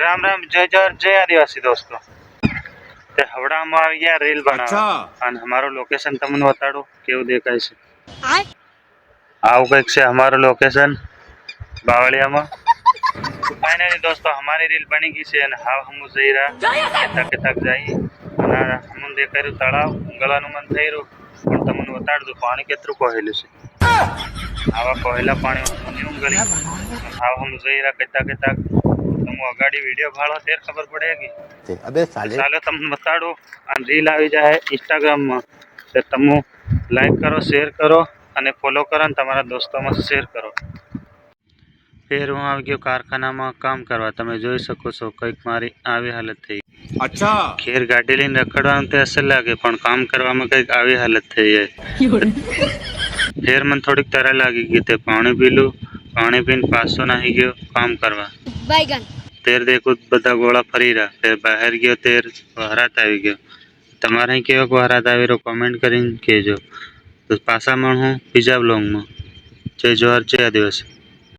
રામ રામ જય જય જય આદિવાસી દોસ્તો. તે હવડામાં આવી ગયા રીલ બનાવવા. અને અમારું લોકેશન તમને બતાડું કેવું દેખાય છે. આવું કંઈક છે અમારું લોકેશન બાવળિયામાં. ફાઇનલી દોસ્તો અમારી રીલ બની ગઈ છે અને હાવ હમ જઈ રહ્યા. તકે તક જઈ અને હમું દેખાયું તળાવ ગળાનું મન થઈ રહ્યું. પણ તમને બતાડ દઉં પાણી કેટલું કોહેલું છે. આવા કોહેલા પાણી ઉંગળી હાવ હમ જઈ રહ્યા કહેતા કહેતા તમે અગાડી વીડિયો ભાળો ત્યારે ખબર પડે કે? અબે સાલે સાલે તમને બતાડો આ રીલ આવી જાય ઇન્સ્ટાગ્રામમાં તે તમે લાઈક કરો શેર કરો અને ફોલો કરો અને તમારા દોસ્તોમાં શેર કરો. ફેર હું આવી ગયો કારખાનામાં કામ કરવા. તમે જોઈ શકો છો કંઈક મારી આવી હાલત થઈ. અચ્છા. ખેર ગાડી લઈને રખડવાનું તે અસર લાગે પણ કામ કરવામાં કંઈક આવી હાલત થઈ જાય. ફેર મને થોડીક તરા લાગી ગઈ તે પાણી પીલું પાણી પીને પાછો નાહી ગયો કામ કરવા. बैगन તેર દેખું બધા ગોળા ફરી રહ્યા ફેર બહાર ગયો તેર વહરાત આવી ગયો તમારે અહીં કેવો વહરાત આવી રહ્યો કોમેન્ટ કરીને કહેજો તો પાછા મળું બીજા બ્લોગમાં જય જોહર જય આદિવાસી